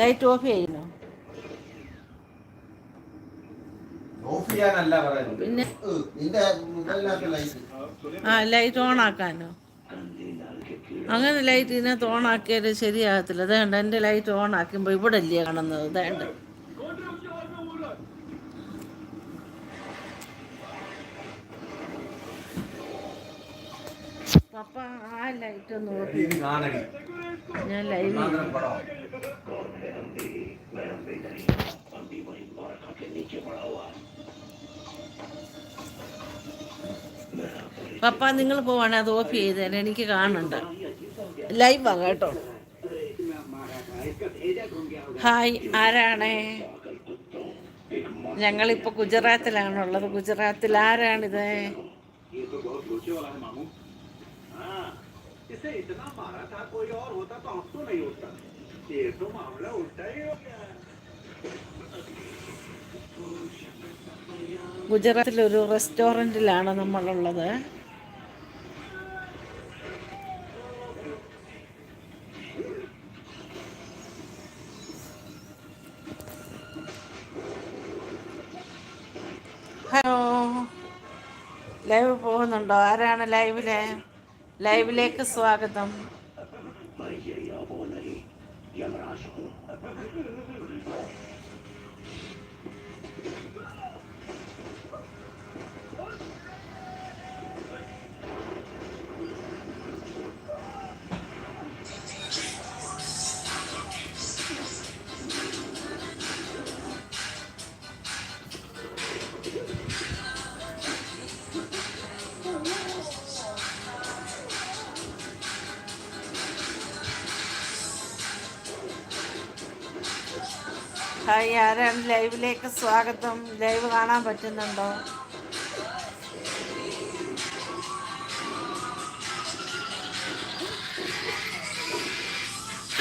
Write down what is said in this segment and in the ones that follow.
Light of ചെയ്യുന്നു പിന്നെ ആ ലൈറ്റ് ഓൺ ആക്കാനോ അങ്ങനെ ലൈറ്റ് ഇതിനകത്ത് ഓൺ ആക്കിയാൽ ശരിയാകത്തില്ല അതേണ്ട എൻ്റെ ലൈറ്റ് ഓൺ ആക്കുമ്പോൾ ഇവിടെ ഇല്ലേ കാണുന്നത് അതേണ്ട പപ്പ ആ ലൈറ്റ് ഒന്ന് ഞാൻ ലൈവ് പപ്പ നിങ്ങൾ പോവാണെ അത് ഓഫ് ചെയ്തേനെ എനിക്ക് കാണണ്ട ലൈവ് ആ കേട്ടോ ഹായ് ആരാണേ ഞങ്ങളിപ്പോ ഗുജറാത്തിലാണുള്ളത് ഗുജറാത്തിൽ ആരാണിത് इसे इतना मारा था कोई और होता तो हम तो नहीं उठता ये तो मामला उल्टा ही हो गया ഗുജറാത്തിലൊരു റെസ്റ്റോറൻറ്റിലാണ് നമ്മളുള്ളത് ഹലോ ലൈവ് പോകുന്നുണ്ടോ ആരാണ് ലൈവില് ലൈവിലേക്ക് സ്വാഗതം ഹായ് ആരാണ് ലൈവിലേക്ക് സ്വാഗതം ലൈവ് കാണാൻ പറ്റുന്നുണ്ടോ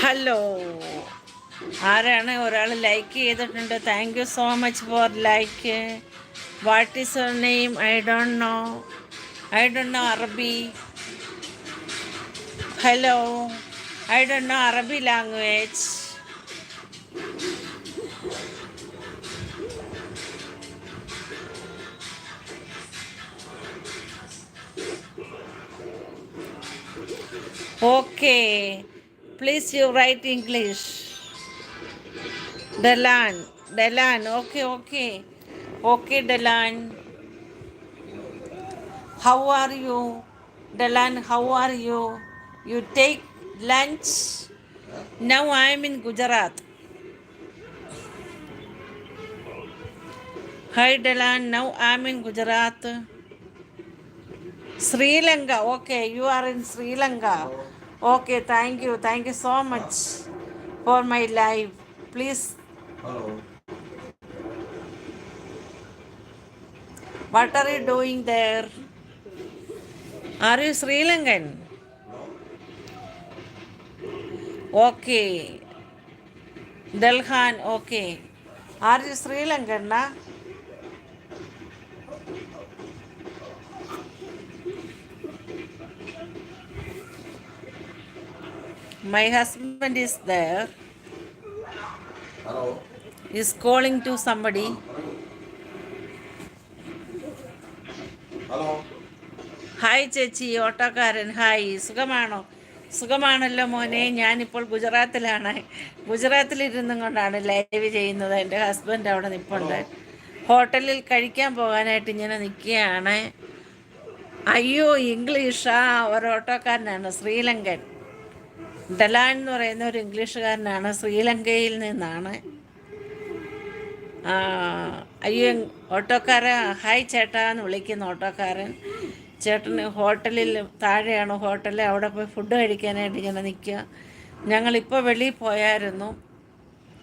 ഹലോ ആരാണ് ഒരാൾ ലൈക്ക് ചെയ്തിട്ടുണ്ട് thank you so much for like what is your name I don't know I don't know അറബി ഹലോ ഐ ഡോണ്ട് നോ അറബി language Okay. Please you write English. Delan. Delan. Okay, okay. Okay, Delan. How are you? Delan, how are you? You take lunch? Now I am in Gujarat. Hi, Delan. Now I am in Gujarat. Sri Lanka. Okay, you are in Sri Lanka. Okay, thank you. Thank you so much for my live. Please. Hello. What are you doing there? Are you Sri Lankan? Okay. Delhan, okay. Are you Sri Lankan, na? My husband is there is calling to somebody hi ചേച്ചി ഓട്ടോക്കാരൻ hi സുഖമാണോ സുഖമാണല്ലോ മോനെ ഞാനിപ്പോൾ ഗുജറാത്തിലാണ് ഗുജറാത്തിലിരുന്നും കൊണ്ടാണ് live ചെയ്യുന്നത് എൻ്റെ husband അവിടെ നിൽപ്പുണ്ട് ഹോട്ടലിൽ കഴിക്കാൻ പോകാനായിട്ട് ഇങ്ങനെ നിൽക്കുകയാണ് അയ്യോ ഇംഗ്ലീഷാ ഒരു ഓട്ടോക്കാരനാണ് ശ്രീലങ്കൻ ദലാൻ എന്ന് പറയുന്ന ഒരു ഇംഗ്ലീഷുകാരനാണ് ശ്രീലങ്കയിൽ നിന്നാണ് അയ്യോ ഓട്ടോക്കാരൻ ഹായ് ചേട്ടാ എന്ന് വിളിക്കുന്ന ഓട്ടോക്കാരൻ ചേട്ടൻ ഹോട്ടലിൽ താഴെയാണ് ഹോട്ടലിൽ അവിടെ പോയി ഫുഡ് കഴിക്കാനായിട്ട് ഇങ്ങനെ നിൽക്കുക ഞങ്ങളിപ്പോൾ വെളിയിൽ പോയായിരുന്നു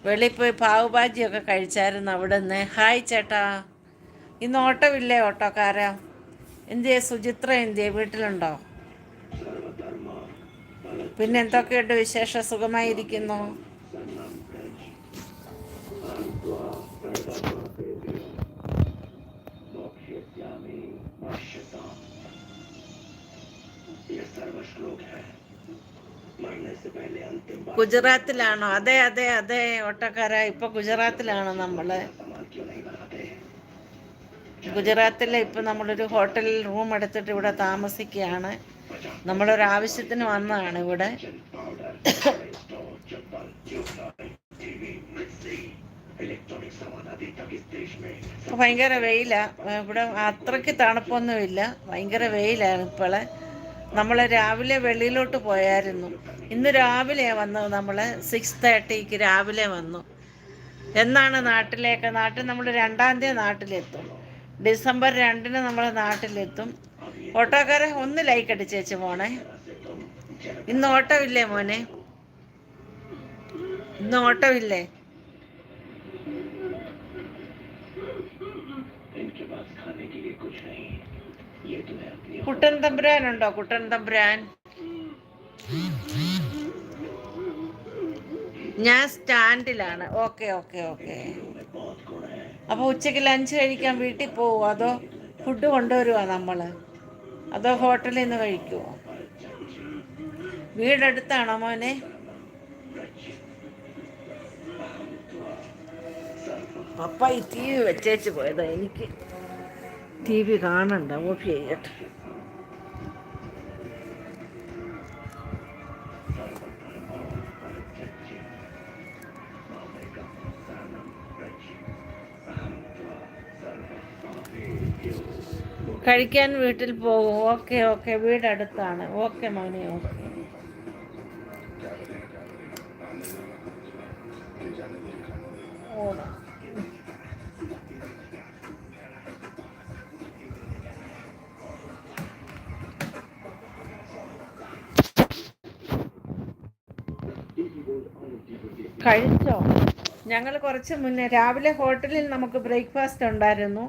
വെളിയിൽ പോയി പാവുഭാജിയൊക്കെ കഴിച്ചായിരുന്നു അവിടെ നിന്ന് ഹായ് ചേട്ടാ ഇന്ന് ഓട്ടമില്ലേ ഓട്ടോക്കാരാ എന്തിയെ സുചിത്ര എന്തിയെ വീട്ടിലുണ്ടോ പിന്നെ എന്തൊക്കെയുണ്ട് വിശേഷം സുഖമായിരിക്കുന്നു ഗുജറാത്തിലാണോ അതെ അതെ അതെ ഓട്ടക്കാര ഇപ്പൊ ഗുജറാത്തിലാണ് നമ്മള് ഗുജറാത്തിലെ ഇപ്പൊ നമ്മളൊരു ഹോട്ടലിൽ റൂം എടുത്തിട്ട് ഇവിടെ താമസിക്കുകയാണ് നമ്മളൊരാവശ്യത്തിന് വന്നതാണ് ഇവിടെ ഭയങ്കര വെയില ഇവിടെ അത്രയ്ക്ക് തണുപ്പൊന്നുമില്ല ഭയങ്കര വെയിലാണ് ഇപ്പോളെ നമ്മൾ രാവിലെ വെളിയിലോട്ട് പോയായിരുന്നു ഇന്ന് രാവിലെ വന്നു നമ്മൾ സിക്സ് തേർട്ടിക്ക് രാവിലെ വന്നു എന്നാണ് നാട്ടിലേക്ക് നാട്ടിൽ നമ്മൾ രണ്ടാം തീയതി നാട്ടിലെത്തും ഡിസംബർ രണ്ടിന് നമ്മൾ നാട്ടിലെത്തും ഓട്ടോക്കാരെ ഒന്ന് ലൈക്ക് അടിച്ചേച്ച് മോണേ ഇന്ന് ഓട്ടോ ഇല്ലേ മോനെ ഇന്ന് ഓട്ടോ ഇല്ലേ കുട്ടൻ തമ്പുരാൻ ഉണ്ടോ കുട്ടൻ തമ്പുരാൻ ഞാൻ സ്റ്റാൻഡിലാണ് ഓക്കെ ഓക്കെ ഓക്കെ അപ്പൊ ഉച്ചയ്ക്ക് ലഞ്ച് കഴിക്കാൻ വീട്ടിൽ പോവോ അതോ ഫുഡ് കൊണ്ടുവരുവാ നമ്മള് അതോ ഹോട്ടലിൽ നിന്ന് കഴിക്കുമോ വീടടുത്താണോ മോനെ പപ്പ ഈ ടി വി വെച്ചേച്ച് പോയതാ എനിക്ക് ടി വി കാണണ്ട ഓഫ് ചെയ്യട്ടെ കഴിക്കാൻ വീട്ടിൽ പോകും ഓക്കെ ഓക്കെ വീടടുത്താണ് ഓക്കെ മോനെ ഓക്കെ കഴിച്ചോ ഞങ്ങൾ കുറച്ച് മുന്നേ രാവിലെ ഹോട്ടലിൽ നമുക്ക് ബ്രേക്ക്ഫാസ്റ്റ് ഉണ്ടായിരുന്നു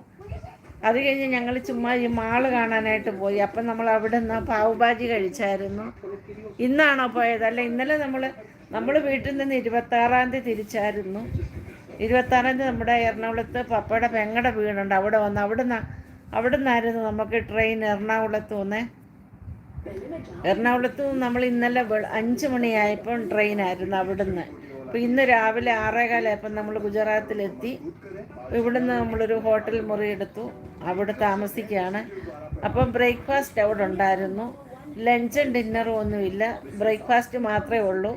അത് കഴിഞ്ഞ് ഞങ്ങൾ ചുമ്മാ ഈ മാള് കാണാനായിട്ട് പോയി അപ്പം നമ്മൾ അവിടെ നിന്ന് പാവുഭാജി കഴിച്ചായിരുന്നു ഇന്നാണോ പോയത് അല്ല ഇന്നലെ നമ്മൾ നമ്മൾ വീട്ടിൽ നിന്ന് ഇരുപത്താറാം തീയതി തിരിച്ചായിരുന്നു ഇരുപത്താറാം തീയതി നമ്മുടെ എറണാകുളത്ത് പപ്പയുടെ പെങ്ങടെ വീടുണ്ട് അവിടെ വന്ന് അവിടെ നിന്ന് അവിടെ നിന്നായിരുന്നു നമുക്ക് ട്രെയിൻ എറണാകുളത്ത് വന്നേ എറണാകുളത്ത് നമ്മൾ ഇന്നലെ അഞ്ച് മണിയായപ്പോൾ ആയിരുന്നു അവിടെ നിന്ന് അപ്പോൾ ഇന്ന് രാവിലെ ആറേകാലായപ്പോൾ നമ്മൾ ഗുജറാത്തിലെത്തി ഇവിടുന്ന് നമ്മളൊരു ഹോട്ടൽ മുറി എടുത്തു അവിടെ താമസിക്കുകയാണ് അപ്പം ബ്രേക്ക്ഫാസ്റ്റ് അവിടെ ഉണ്ടായിരുന്നു ലഞ്ചും ഡിന്നറും ഒന്നുമില്ല ബ്രേക്ക്ഫാസ്റ്റ് മാത്രമേ ഉള്ളൂ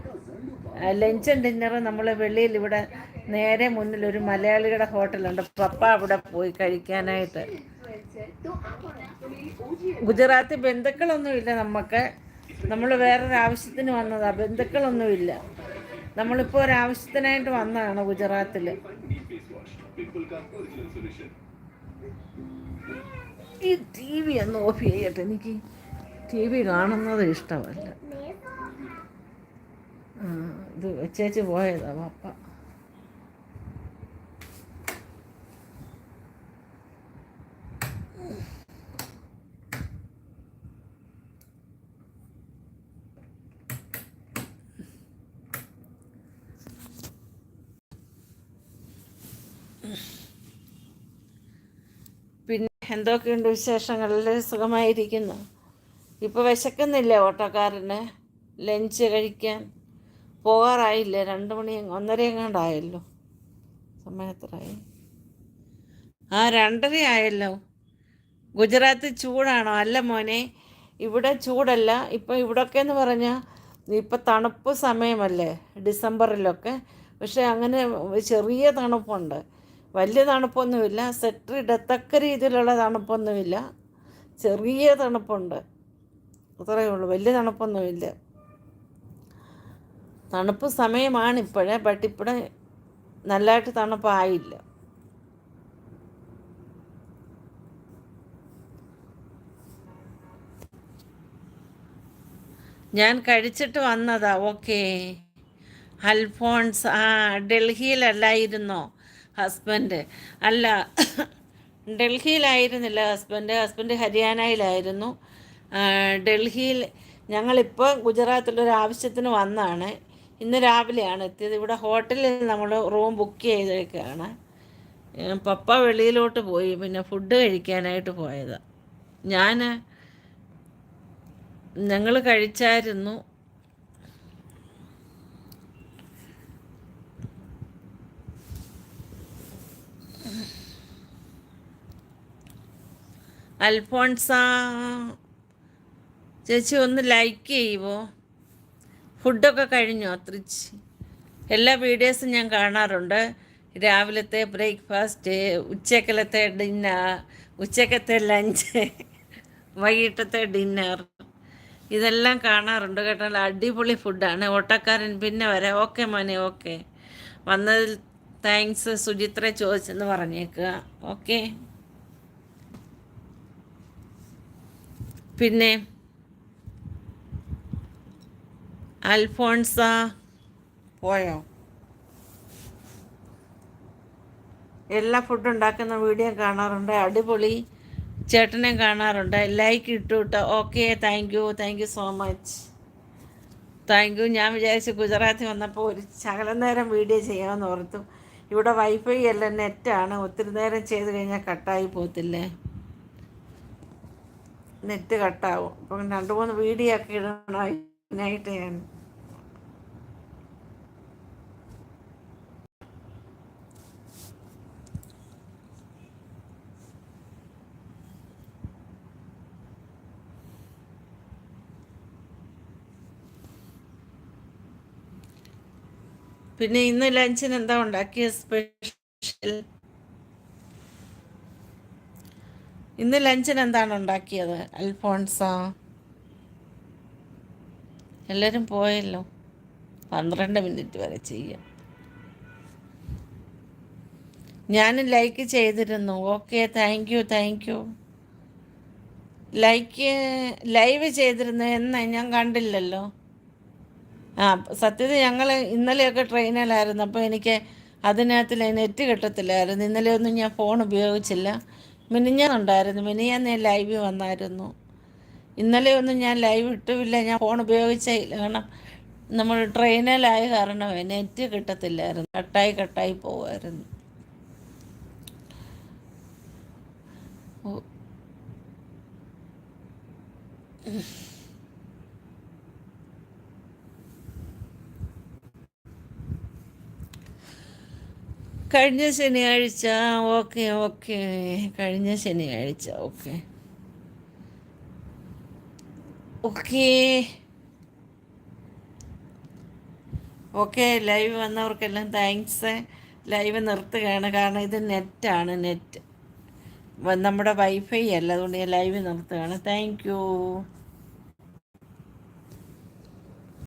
ലഞ്ചും ഡിന്നറും നമ്മൾ വെളിയിൽ ഇവിടെ നേരെ മുന്നിൽ ഒരു മലയാളിയുടെ ഹോട്ടലുണ്ട് പപ്പ അവിടെ പോയി കഴിക്കാനായിട്ട് ഗുജറാത്തി ബന്ധുക്കളൊന്നുമില്ല നമുക്ക് നമ്മൾ വേറൊരാവശ്യത്തിന് ആവശ്യത്തിന് വന്നതാണ് ബന്ധുക്കളൊന്നുമില്ല നമ്മളിപ്പോൾ ഒരാവശ്യത്തിനായിട്ട് വന്നതാണ് ഗുജറാത്തിൽ ഈ ടി വി ഒന്ന് ഓഫ് ചെയ്യട്ടെ എനിക്ക് ടി വി കാണുന്നത് ഇഷ്ടമല്ല ഇത് വെച്ചേച്ച് പോയതാ പപ്പ എന്തൊക്കെയുണ്ട് വിശേഷങ്ങളിൽ സുഖമായിരിക്കുന്നു ഇപ്പോൾ വിശക്കുന്നില്ലേ ഓട്ടോക്കാരന് ലഞ്ച് കഴിക്കാൻ പോകാറായില്ലേ രണ്ട് മണി ഒന്നരയെങ്ങാണ്ടായല്ലോ സമയത്രായി ആ രണ്ടരയായല്ലോ ആയല്ലോ ഗുജറാത്ത് ചൂടാണോ അല്ല മോനെ ഇവിടെ ചൂടല്ല ഇപ്പം ഇവിടൊക്കെ എന്ന് പറഞ്ഞാൽ ഇപ്പോൾ തണുപ്പ് സമയമല്ലേ ഡിസംബറിലൊക്കെ പക്ഷേ അങ്ങനെ ചെറിയ തണുപ്പുണ്ട് വലിയ തണുപ്പൊന്നുമില്ല ഇടത്തക്ക രീതിയിലുള്ള തണുപ്പൊന്നുമില്ല ചെറിയ തണുപ്പുണ്ട് അത്രയേ ഉള്ളൂ വലിയ തണുപ്പൊന്നുമില്ല തണുപ്പ് സമയമാണ് ഇപ്പോഴേ ബട്ട് ഇപ്പോഴെ നല്ലതായിട്ട് തണുപ്പായില്ല ഞാൻ കഴിച്ചിട്ട് വന്നതാ ഓക്കേ അൽഫോൺസ് ആ ഡൽഹിയിലല്ലായിരുന്നോ ഹസ്ബൻഡ് അല്ല ഡൽഹിയിലായിരുന്നില്ല ഹസ്ബൻഡ് ഹസ്ബൻഡ് ഹരിയാനയിലായിരുന്നു ഡൽഹിയിൽ ഞങ്ങളിപ്പോൾ ഗുജറാത്തിലൊരു ആവശ്യത്തിന് വന്നാണ് ഇന്ന് രാവിലെയാണ് എത്തിയത് ഇവിടെ ഹോട്ടലിൽ നമ്മൾ റൂം ബുക്ക് ചെയ്തേക്കാണ് പപ്പ വെളിയിലോട്ട് പോയി പിന്നെ ഫുഡ് കഴിക്കാനായിട്ട് പോയതാണ് ഞാൻ ഞങ്ങൾ കഴിച്ചായിരുന്നു അൽഫോൺസ ചേച്ചി ഒന്ന് ലൈക്ക് ചെയ്യുമോ ഫുഡൊക്കെ കഴിഞ്ഞോ തൃച്ചി എല്ലാ വീഡിയോസും ഞാൻ കാണാറുണ്ട് രാവിലത്തെ ബ്രേക്ക്ഫാസ്റ്റ് ഉച്ചക്കലത്തെ ഡിന്നർ ഉച്ചക്കത്തെ ലഞ്ച് വൈകിട്ടത്തെ ഡിന്നർ ഇതെല്ലാം കാണാറുണ്ട് കേട്ടോ അടിപൊളി ഫുഡാണ് ഓട്ടക്കാരൻ പിന്നെ വരെ ഓക്കെ മോനെ ഓക്കെ വന്നതിൽ താങ്ക്സ് സുചിത്ര ചോദിച്ചെന്ന് പറഞ്ഞേക്കുക ഓക്കെ പിന്നെ അൽഫോൺസ പോയോ എല്ലാ ഫുഡ് ഉണ്ടാക്കുന്ന വീഡിയോ കാണാറുണ്ട് അടിപൊളി ചേട്ടനെ കാണാറുണ്ട് ലൈക്ക് ഇട്ടു കേട്ടോ okay thank you thank you so much thank you ഞാൻ വിചാരിച്ചു ഗുജറാത്തിൽ വന്നപ്പോൾ ഒരു ശകലം നേരം വീഡിയോ ചെയ്യാമെന്ന് ഓർത്തു ഇവിടെ വൈഫൈ അല്ല നെറ്റാണ് ഒത്തിരി നേരം ചെയ്ത് കഴിഞ്ഞാൽ കട്ടായി പോകത്തില്ലേ നെറ്റ് കട്ടാവും അപ്പം രണ്ട് മൂന്ന് വീഡിയോ ഒക്കെ ഇടണം ഇതിനായിട്ട് ഞാൻ പിന്നെ ഇന്ന് ലഞ്ചിന് എന്താ ഉണ്ടാക്കിയ സ്പെഷ്യൽ ഇന്ന് ലഞ്ചിന് എന്താണ് ഉണ്ടാക്കിയത് അൽഫോൺസ എല്ലാവരും പോയല്ലോ പന്ത്രണ്ട് മിനിറ്റ് വരെ ചെയ്യാം ഞാൻ ലൈക്ക് ചെയ്തിരുന്നു okay thank you thank you like live ചെയ്തിരുന്നു എന്ന് ഞാൻ കണ്ടില്ലല്ലോ ആ സത്യത ഞങ്ങൾ ഇന്നലെയൊക്കെ ട്രെയിനിലായിരുന്നു അപ്പോൾ എനിക്ക് അതിനകത്ത് നെറ്റ് കിട്ടത്തില്ലായിരുന്നു ഇന്നലെയൊന്നും ഞാൻ ഫോൺ ഉപയോഗിച്ചില്ല മിനിഞ്ഞുണ്ടായിരുന്നു മിനിഞ്ഞാന്ന് ഞാൻ ലൈവ് വന്നായിരുന്നു ഇന്നലെ ഒന്നും ഞാൻ ലൈവ് ഇട്ടുമില്ല ഞാൻ ഫോൺ ഉപയോഗിച്ചില്ല കാരണം നമ്മൾ ട്രെയിനിലായ കാരണം നെറ്റ് കിട്ടത്തില്ലായിരുന്നു കട്ടായി കട്ടായി പോവായിരുന്നു ഓ കഴിഞ്ഞ ശനിയാഴ്ച ഓക്കെ ഓക്കെ കഴിഞ്ഞ ശനിയാഴ്ച ഓക്കെ ഓക്കെ ഓക്കെ ലൈവ് വന്നവർക്കെല്ലാം താങ്ക്സ് ലൈവ് നിർത്തുകയാണ് കാരണം ഇത് നെറ്റാണ് നെറ്റ് നമ്മുടെ വൈഫൈ അല്ല അതുകൊണ്ട് ഞാൻ ലൈവ് നിർത്തുകയാണ് താങ്ക് യു